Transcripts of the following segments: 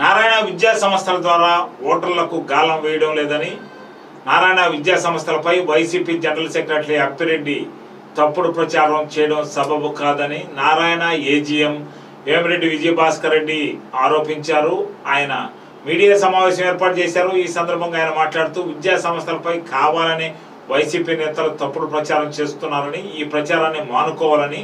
నారాయణ విద్యా సంస్థల ద్వారా ఓటర్లకు గాలం వేయడం లేదని నారాయణ విద్యా సంస్థలపై వైసీపీ జనరల్ సెక్రటరీ అప్పిరెడ్డి తప్పుడు ప్రచారం చేయడం సబబు కాదని నారాయణ ఏజీఎం వేమిరెడ్డి విజయభాస్కర్ రెడ్డి ఆరోపించారు. ఆయన మీడియా సమావేశం ఏర్పాటు చేశారు. ఈ సందర్భంగా ఆయన మాట్లాడుతూ విద్యా సంస్థలపై కావాలని వైసీపీ నేతలు తప్పుడు ప్రచారం చేస్తున్నారని ఈ ప్రచారాన్ని మానుకోవాలని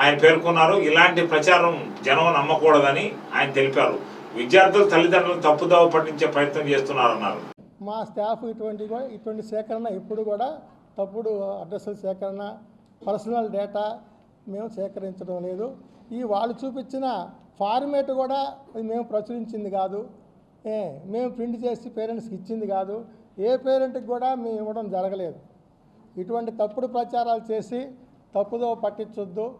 ఆయన పేర్కొన్నారు. ఇలాంటి ప్రచారం జనం నమ్మకూడదని ఆయన తెలిపారు. విద్యార్థులు తల్లిదండ్రులను తప్పుదోవ పట్టించే ప్రయత్నం చేస్తున్నారన్నారు. మా స్టాఫ్ ఇటువంటి కూడా- ఇటువంటి సేకరణ ఇప్పుడు కూడా తప్పుడు అడ్రస్ల సేకరణ పర్సనల్ డేటా మేము సేకరించడం లేదు. ఈ వాళ్ళు చూపించిన ఫార్మేట్ కూడా మేము ప్రచురించింది కాదు. ఏ మేము ప్రింట్ చేసి పేరెంట్స్కి ఇచ్చింది కాదు. ఏ పేరెంట్కి కూడా మేము ఇవ్వడం జరగలేదు. ఇటువంటి తప్పుడు ప్రచారాలు చేసి తప్పుదో పట్టించొద్దు.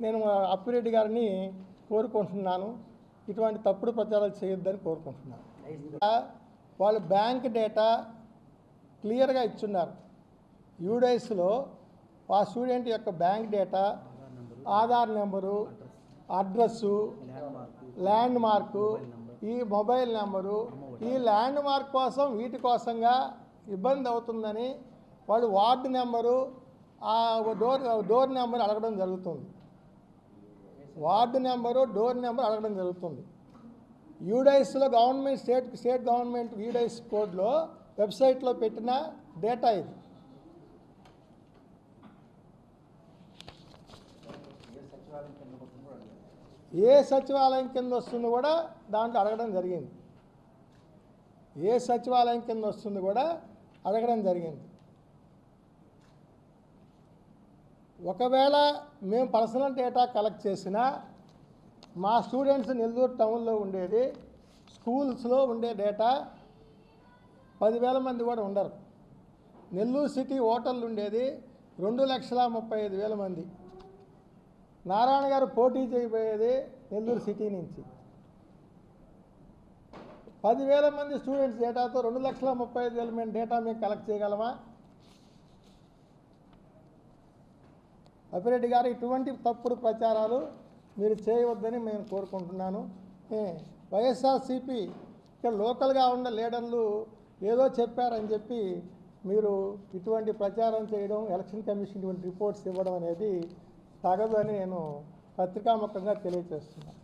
నేను అప్పిరెడ్డి గారిని కోరుకుంటున్నాను. ఇటువంటి తప్పుడు ప్రచారాలు చేయొద్దని కోరుకుంటున్నాను. వాళ్ళు బ్యాంక్ డేటా క్లియర్గా ఇచ్చున్నారు. యూడైస్లో ఆ స్టూడెంట్ యొక్క bank data Aadhaar number address landmark ఈ మొబైల్ నెంబరు ఈ ల్యాండ్ మార్క్ కోసం వీటి కోసంగా ఇబ్బంది అవుతుందని వాళ్ళు వార్డు నెంబరు ఆ డోర్ డోర్ నెంబర్ అడగడం జరుగుతుంది. వార్డు నెంబరు డోర్ నెంబర్ అడగడం జరుగుతుంది. యూడైస్లో government state state government UDISE కోడ్లో వెబ్సైట్లో పెట్టిన డేటా ఇది. ఏ సచివాలయం కింద వస్తుంది కూడా దాంట్లో అడగడం జరిగింది. ఏ సచివాలయం కింద వస్తుంది కూడా అడగడం జరిగింది. ఒకవేళ మేము పర్సనల్ డేటా కలెక్ట్ చేసినా మా స్టూడెంట్స్ నెల్లూరు టౌన్లో ఉండేది స్కూల్స్లో ఉండే డేటా పదివేల మంది కూడా ఉండరు. నెల్లూరు సిటీ హోటళ్ళు ఉండేది రెండు లక్షల ముప్పై ఐదు వేల మంది. నారాయణ గారు పోటీ చేయబోయేది నెల్లూరు సిటీ నుంచి. పదివేల మంది స్టూడెంట్స్ డేటాతో రెండు లక్షల ముప్పై ఐదు వేల మంది డేటా మేము కలెక్ట్ చేయగలమా? అప్పిరెడ్డి గారు ఇటువంటి తప్పుడు ప్రచారాలు మీరు చేయవద్దని నేను కోరుకుంటున్నాను. వైఎస్ఆర్సిపి వైఎస్ఆర్సీపీ ఇక్కడ లోకల్గా ఉన్న లీడర్లు ఏదో చెప్పారని చెప్పి మీరు ఇటువంటి ప్రచారం చేయడం ఎలక్షన్ కమిషన్ ఇటువంటి రిపోర్ట్స్ ఇవ్వడం అనేది తగదు అని నేను పత్రికాముఖంగా తెలియజేస్తున్నాను.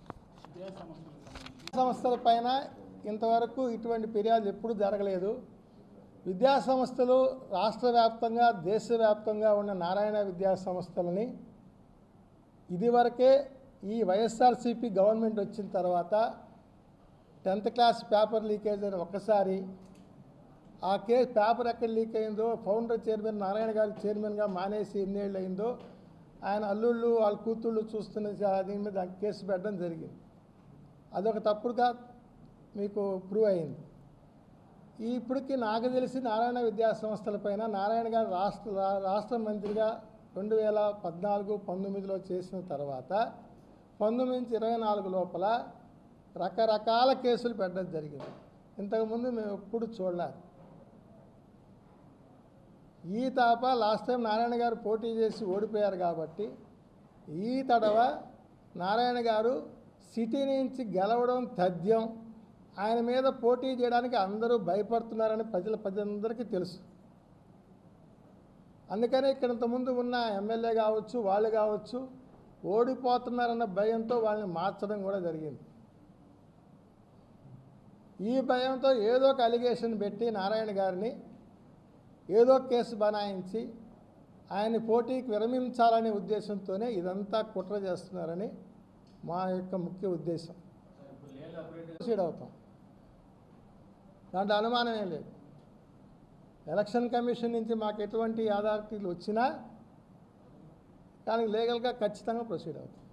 సంస్థల పైన ఇంతవరకు ఇటువంటి ఫిర్యాదు ఎప్పుడూ జరగలేదు. విద్యాసంస్థలు రాష్ట్ర వ్యాప్తంగా దేశవ్యాప్తంగా ఉన్న నారాయణ విద్యాసంస్థలని ఇదివరకే ఈ వైఎస్ఆర్సీపీ గవర్నమెంట్ వచ్చిన తర్వాత టెన్త్ క్లాస్ పేపర్ లీకేజ్ అని ఒక్కసారి ఆ కేసు పేపర్ ఎక్కడ లీక్ అయిందో ఫౌండర్ చైర్మన్ నారాయణ గారి చైర్మన్గా మానేసి ఎన్నేళ్ళు అయిందో ఆయన అల్లుళ్ళు వాళ్ళ కూతుళ్ళు చూస్తున్న దీని మీద కేసు పెట్టడం జరిగింది. అదొక తప్పుడుగా మీకు ప్రూవ్ అయింది. ఇప్పటికి నాకు తెలిసి నారాయణ విద్యా సంస్థలపైన నారాయణ గారు రాష్ట్ర రాష్ట్ర మంత్రిగా రెండు వేల పద్నాలుగు పంతొమ్మిదిలో చేసిన తర్వాత పంతొమ్మిది నుంచి ఇరవై నాలుగు లోపల రకరకాల కేసులు పెట్టడం జరిగింది. ఇంతకుముందు మేము ఎప్పుడు చూడలేదు. ఈ తాప లాస్ట్ టైం నారాయణ గారు పోటీ చేసి ఓడిపోయారు కాబట్టి ఈ తడవ నారాయణ గారు సిటీ నుంచి గెలవడం తథ్యం ఆయన మీద పోటీ చేయడానికి అందరూ భయపడుతున్నారని ప్రజల ప్రజలందరికీ తెలుసు. అందుకనే ఇక్కడ ఇంతకుముందు ఉన్న ఎమ్మెల్యే కావచ్చు వాళ్ళు కావచ్చు ఓడిపోతున్నారన్న భయంతో వాళ్ళని మార్చడం కూడా జరిగింది. ఈ భయంతో ఏదో ఒక అలిగేషన్ పెట్టి నారాయణ గారిని ఏదో కేసు బనాయించి ఆయన పోటీకి విరమించాలనే ఉద్దేశంతోనే ఇదంతా కుట్ర చేస్తున్నారని మా యొక్క ముఖ్య ఉద్దేశం. ప్రొసీడ్ అవుతాం. దాంట్లో అనుమానమే లేదు. ఎలక్షన్ కమిషన్ నుంచి మాకు ఎటువంటి అథారిటీలు వచ్చినా దానికి లీగల్గా ఖచ్చితంగా ప్రొసీడ్ అవుతుంది